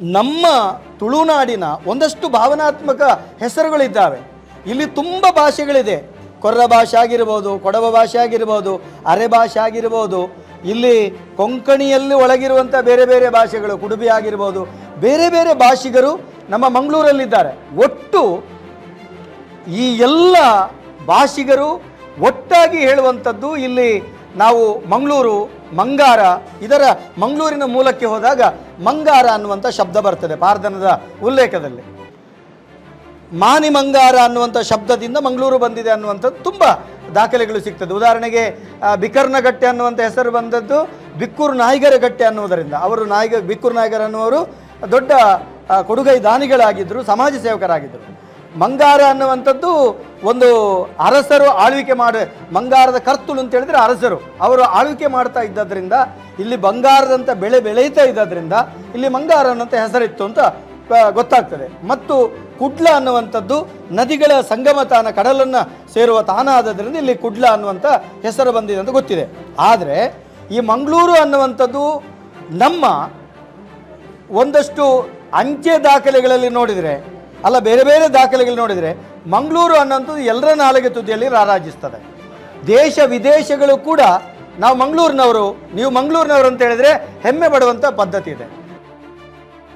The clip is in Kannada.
ನಮ್ಮ ತುಳುನಾಡಿನ ಒಂದಷ್ಟು ಭಾವನಾತ್ಮಕ ಹೆಸರುಗಳಿದ್ದಾವೆ. ಇಲ್ಲಿ ತುಂಬ ಭಾಷೆಗಳಿದೆ. ಕೊರ್ರ ಭಾಷೆ ಆಗಿರ್ಬೋದು ಕೊಡವ ಭಾಷೆ ಆಗಿರ್ಬೋದು ಅರೆ ಭಾಷೆ ಆಗಿರ್ಬೋದು ಇಲ್ಲಿ ಕೊಂಕಣಿಯಲ್ಲಿ ಒಳಗಿರುವಂಥ ಬೇರೆ ಬೇರೆ ಭಾಷೆಗಳು ಕುಡುಬಿ ಆಗಿರ್ಬೋದು, ಬೇರೆ ಬೇರೆ ಭಾಷಿಗರು ನಮ್ಮ ಮಂಗಳೂರಲ್ಲಿದ್ದಾರೆ. ಒಟ್ಟು ಈ ಎಲ್ಲ ಭಾಷಿಗರು ಒಟ್ಟಾಗಿ ಹೇಳುವಂಥದ್ದು ಇಲ್ಲಿ ನಾವು ಮಂಗಳೂರು ಮಂಗಾರ, ಇದರ ಮಂಗಳೂರಿನ ಮೂಲಕ್ಕೆ ಹೋದಾಗ ಮಂಗಾರ ಅನ್ನುವಂಥ ಶಬ್ದ ಬರ್ತದೆ ಪಾರ್ಧನದ ಉಲ್ಲೇಖದಲ್ಲಿ. ಮಾನಿ ಮಂಗಾರ ಅನ್ನುವಂಥ ಶಬ್ದದಿಂದ ಮಂಗಳೂರು ಬಂದಿದೆ ಅನ್ನುವಂಥದ್ದು ತುಂಬ ದಾಖಲೆಗಳು ಸಿಗ್ತದೆ. ಉದಾಹರಣೆಗೆ ಬಿಕರ್ನಗಟ್ಟೆ ಅನ್ನುವಂಥ ಹೆಸರು ಬಂದದ್ದು ಬಿಕ್ಕೂರು ನಾಯಿಗರ ಗಟ್ಟೆ ಅನ್ನುವುದರಿಂದ. ಅವರು ನಾಯಿಗ, ಬಿಕ್ಕೂರು ನಾಯಿಗರ ಅನ್ನುವರು ದೊಡ್ಡ ಕೊಡುಗೈ ದಾನಿಗಳಾಗಿದ್ದರು, ಸಮಾಜ ಸೇವಕರಾಗಿದ್ದರು. ಮಂಗಾರ ಅನ್ನುವಂಥದ್ದು ಒಂದು ಅರಸರು ಆಳ್ವಿಕೆ ಮಾಡ, ಮಂಗಾರದ ಕರ್ತುಳು ಅಂತ ಹೇಳಿದ್ರೆ ಅರಸರು. ಅವರು ಆಳ್ವಿಕೆ ಮಾಡ್ತಾ ಇದ್ದದ್ರಿಂದ, ಇಲ್ಲಿ ಬಂಗಾರದಂಥ ಬೆಳೆ ಬೆಳೆಯುತ್ತಾ ಇದ್ದದ್ರಿಂದ, ಇಲ್ಲಿ ಮಂಗಾರ ಅನ್ನುವಂಥ ಹೆಸರಿತ್ತು ಅಂತ ಗೊತ್ತಾಗ್ತದೆ. ಮತ್ತು ಕುಡ್ಲ ಅನ್ನುವಂಥದ್ದು ನದಿಗಳ ಸಂಗಮ ತಾನ ಕಡಲನ್ನು ಸೇರುವ ತಾನ ಆದದ್ರಿಂದ ಇಲ್ಲಿ ಕುಡ್ಲ ಅನ್ನುವಂಥ ಹೆಸರು ಬಂದಿದೆ ಅಂತ ಗೊತ್ತಿದೆ. ಆದರೆ, ಈ ಮಂಗಳೂರು ಅನ್ನುವಂಥದ್ದು ನಮ್ಮ ಒಂದಷ್ಟು ಅಂಚೆ ದಾಖಲೆಗಳಲ್ಲಿ ನೋಡಿದರೆ ಅಲ್ಲ, ಬೇರೆ ಬೇರೆ ದಾಖಲೆಗಳು ನೋಡಿದರೆ ಮಂಗಳೂರು ಅನ್ನೋಂಥದ್ದು ಎಲ್ಲರ ನಾಲಿಗೆ ತುದಿಯಲ್ಲಿ ರಾರಾಜಿಸ್ತದೆ. ದೇಶ ವಿದೇಶಗಳು ಕೂಡ ನಾವು ಮಂಗಳೂರಿನವರು, ನೀವು ಮಂಗಳೂರಿನವರು ಅಂತ ಹೇಳಿದರೆ ಹೆಮ್ಮೆ ಪಡುವಂಥ ಪದ್ಧತಿ ಇದೆ.